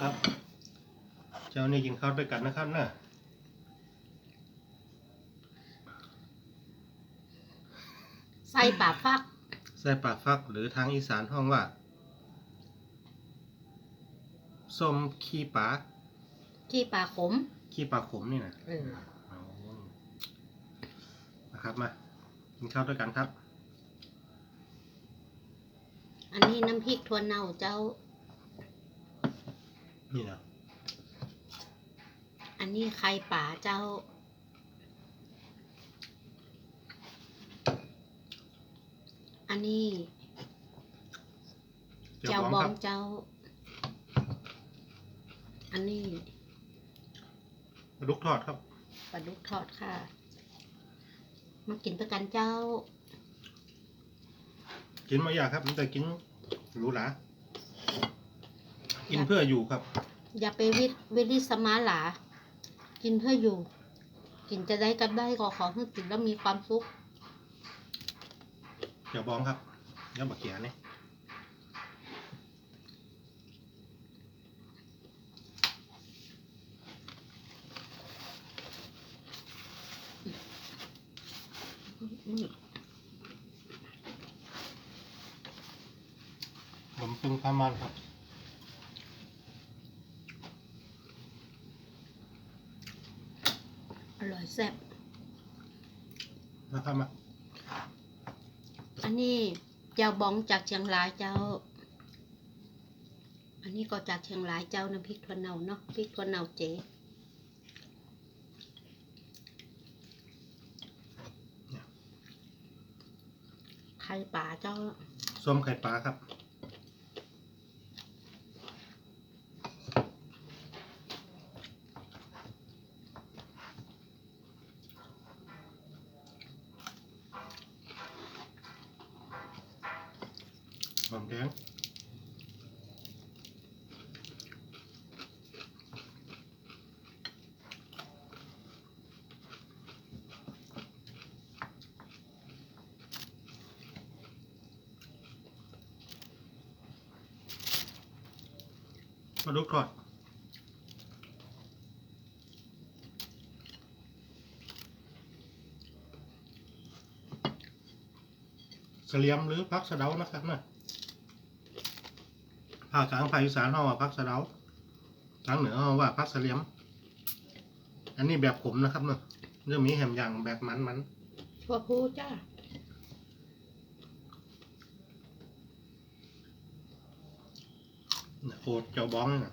ครับ เจ้านี่กินข้าวด้วยกันนะครับนะใส่ปากฟัก ใส่ปากฟักหรือทางอีสานห้องว่าส้มขี้ปลาขี้ปลาขม ขี้ปลาขมนี่นะเออเอานะครับมากินข้าวด้วยกันครับ อันนี้น้ำพริกถั่วเน่าเจ้า นี่นะอันนี้ไข่ป่าเจ้า อันนี้ เจียเจ้าวบบอองงครับเจ้า อันนี้ปลาดุกทอดครับปลาดุกทอดค่ะ มากินด้วยกันเจ้า กินมาอยากครับแต่กินหรูหรา กินเพื่ออยู่ครับ อย่าไปวิวิลิสมาหลา กินเพื่ออยู่ กินจะได้กันได้ก็ขอให้กินแล้วมีความสุขเจียวบองครับแล้วบักเขียนี่อืมผมปึงพามันครับ ร่อยแซ่บนะครับมาอันนี้เจ้าบองจากเชียงรายเจ้า อันนี้ก็จากเชียงรายเจ้าน้ำพริกถั่วเน่าเนาะพริกถั่วเน่าเจ๊ไข่ป่าเจ้าส้มไข่ปลาครับ หอมแดง ปลาดุกทอดเสลียมหรือพักสะเดานะครับนะภาคกลางภาคอีสานเขาว่าพักสะเดาทางเหนือเขาว่าพักเสลียม อันนี้แบบขมนะครับเนาะเรื่องมีแหมอย่างแบบมันมัน ถั่วพูจ้า ๆเนี่ยโอ ดเจ้าบ้องน่ะ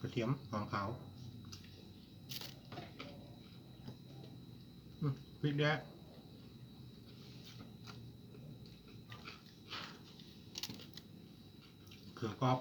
กระเทียมหอมขาวพริกแดงเขือกรอบ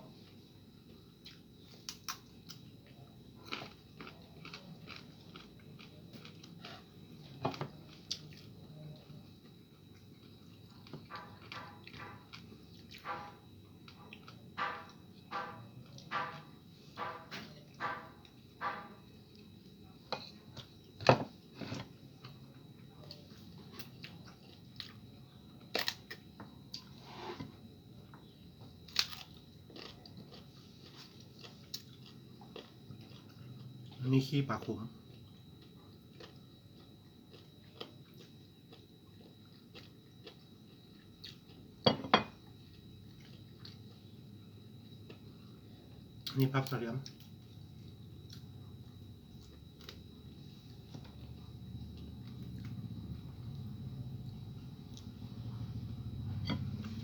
นนี้ขี้ปลาขุมนนี้พับเสลียม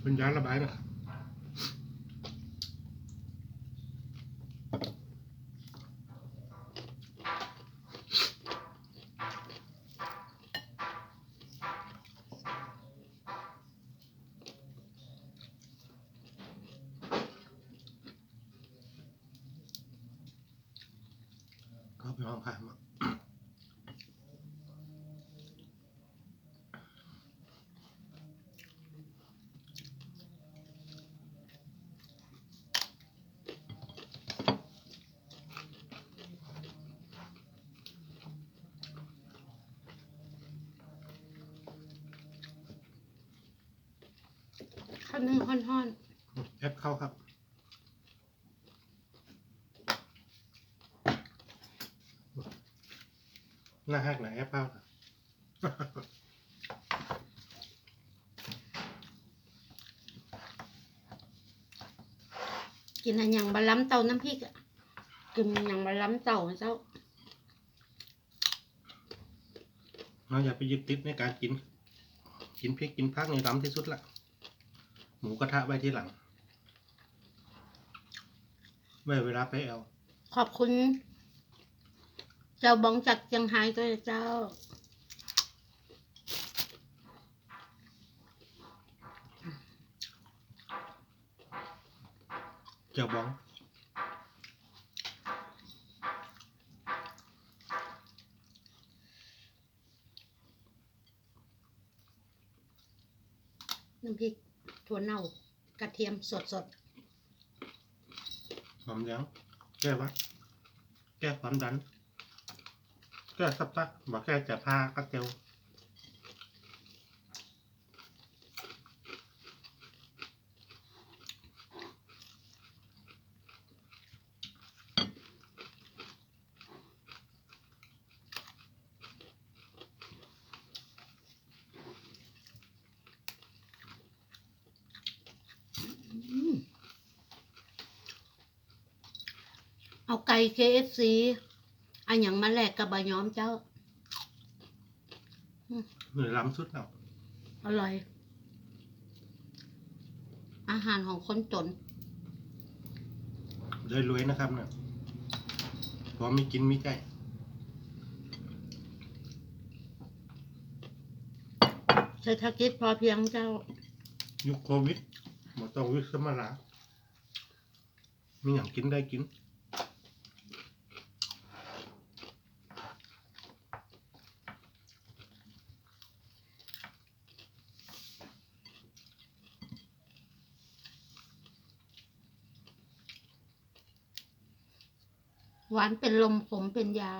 เป็นยาระบายนะครับ น้องครับคันหนึ่งห่อนๆ แอปเข้าครับ หน้าฮักไหนะแอปเข้าน่ะๆกินอันหยังบะล้ำเต้าน้ำพริกอะกินอันหยังบะล้ำเต้าเจ้าเราอย่าไปยึดติดในการกิน กินพริกกินพักในล้ำที่สุดละหมูกระทะไว้ที่หลังไว้เวลาไปแอลขอบคุณ เจ้าบองจากเชียงไฮ้ด้วยเจ้า เจ้าบ้องน้ำพริกถั่วเน่ากระเทียมสดสดหอมเหลี้ยงแก้วัดแก้ความดัน แก้สับปักบอกแก้จะพากระเตียวเอาไก่ KFC อันหยังมาแลกกับบะย้อมเจ้าหรือล้ำสุดเอาอร่อย อาหารของคนจนได้รวยนะครับเนี่ยพอมีกินมีใจเศรษฐกิจพอเพียงเจ้า ยุคโควิดหมดต้องวิสมาลามีอย่างกินได้กิน หวานเป็นลมขมเป็นยา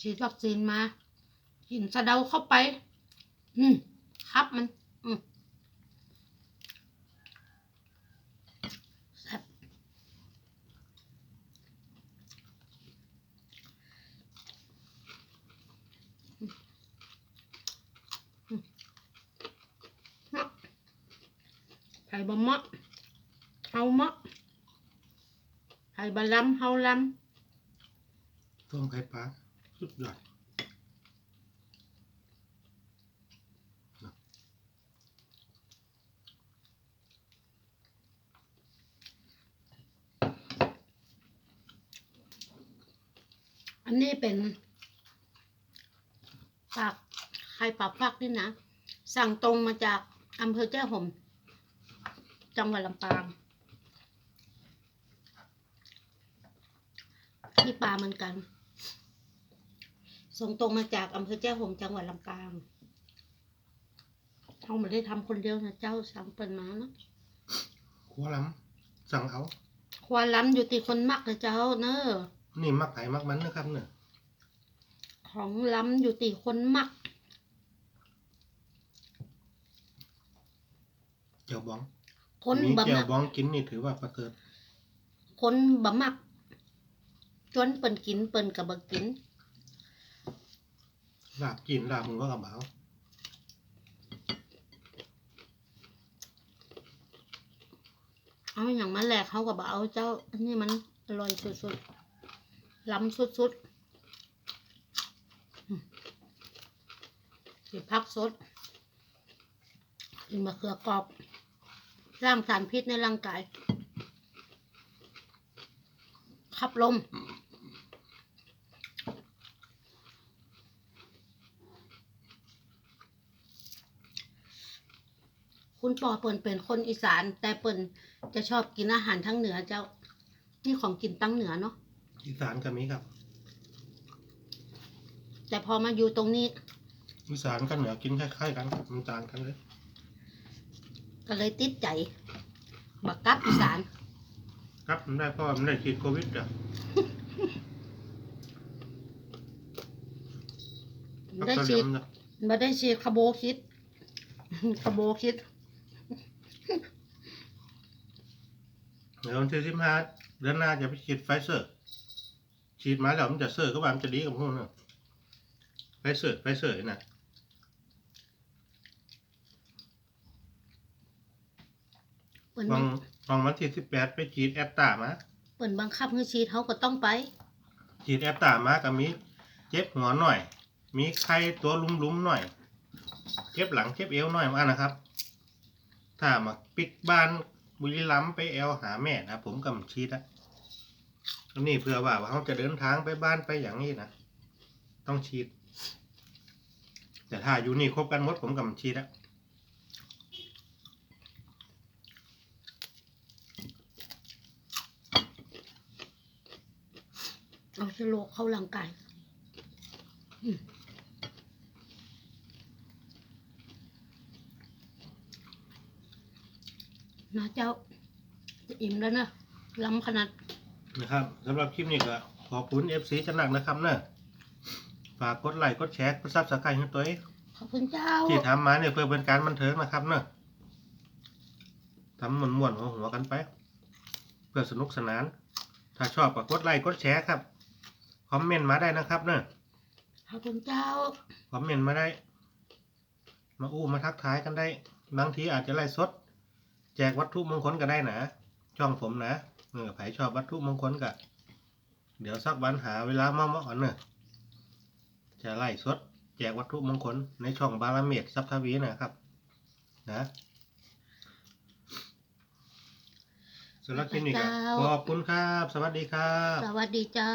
ฉีดวัคซีนมา กินสะเดาเข้าไป อืม ครับมัน อืม ไผ่บะมะเฮามะไผ่บะลำเฮาลต้มไข่ปลาสุดยอดำอันนี้เป็นปากไข่ปากฟักนี่นะ สั่งตรงมาจากอำเภอแจ้ห่ม จังหวัดลำปางที่ปลาเหมือนกัน ส่งตรงมาจากอำเภอแจ้ห่มจังหวัดลำปางเขาไม่ได้ทำคนเดียวนะเจ้าสั่งเปิดมาเนาะขัวล้ำสั่งเอาควายล้ำอยู่ติคนมักนะเจ้าเนอะนี่มักไผ่มักมันนะครับเนี่ยของล้ำอยู่ติคนมักเจ้าบ้อง คนมีบะเจ้ามักบ้องกินนี่ถือว่าประเสริฐคนบะมักจนเปิ่นกินเปิ่นกับบะกินลาบกินลาบมึงก็กระเบาเอาอย่างมาแหลกเขากับบะเอาเจ้าอันนี้มันอร่อยสุดๆล้ำสุดๆอืมกินผักสดกินมะเขือกรอบ ร่างสารพิษในร่างกาย ขับลม คุณปอเปิ่นเป็นคนอีสาน แต่เปิ่นจะชอบกินอาหารทั้งเหนือเจ้า นี่ของกินตั้งเหนือเนาะ อีสานก็มีครับ แต่พอมาอยู่ตรงนี้ อีสานกับเหนือกินคล้ายๆกันมันต่างกันเลย ก็เลยติดใจบักกลับอีสานครับมันได้เพราะว่ามันได้ฉีดโควิดอะพักได้เสฉีลียดมนะมาได้ฉีดคาโบคิด คาโบคิด เดี๋ยววันที่สิบห้าเดือนหน้าจะไปฉีดไฟเซอร์ ฉีดมาแล้วมันจะเซอร์ก็ว่ามันจะดีกับพวกนั้นไฟเซอร์ไฟเซอร์นะ เปิ่นวับังงวังวันที่สิบแปดไปฉีดแอปตามาเปิ่นบังคับให้ฉีดเขาก็ต้องไปฉีดแอปตามาก็มีเจ็บหัวหน่อย มีไข้ตัวลุ่มๆหน่อย เจ็บหลังเจ็บเอวหน่อยมานะครับ ถ้ามาปิกบ้านบุรีรัมย์ไปแอลหาแม่นะผมกำชีดอะอันนี้เพื่อว่าว่าเขาจะเดินทางไปบ้านไปอย่างนี้นะต้องฉีด แต่ถ้าอยู่นี่ครบกันหมดผมกำชีดอะ เอาเชื้อโรคเข้าร่างกายอืมนะเจ้า จะอิ่มแล้วนะล้ำขนาด นะครับสำหรับคลิปนี้ก็ขอบคุณ FC จันหนักนะครับเนอะฝากกดไลค์กดแชร์กดซับสไครต์ให้ตัวเองขอบคุณเจ้า ที่ทำมาเนี่ยเพื่อเป็นการบันเทิงนะครับเนอะทำม่วนๆหัวหัวๆกันไป เพื่อสนุกสนาน ถ้าชอบก็กดไลค์กดแชร์ครับ คอมเมนต์มาได้นะครับเนอะขอบคุณเจ้า คอมเมนต์มาได้ มาอู้มาทักทายกันได้ บางทีอาจจะไล่สด แจกวัตถุมงคลก็ได้นะ ช่องผมนะเออใครชอบวัตถุมงคลก็เดี๋ยวสักวันหาเวลามาเมาะๆก่อนเนอะจะไล่สด แจกวัตถุมงคลในช่องบาราเมดซับทวีนะครับ นะสำหรับคลิปนี้ก็ขอบคุณครับ สวัสดีครับ สวัสดีเจ้า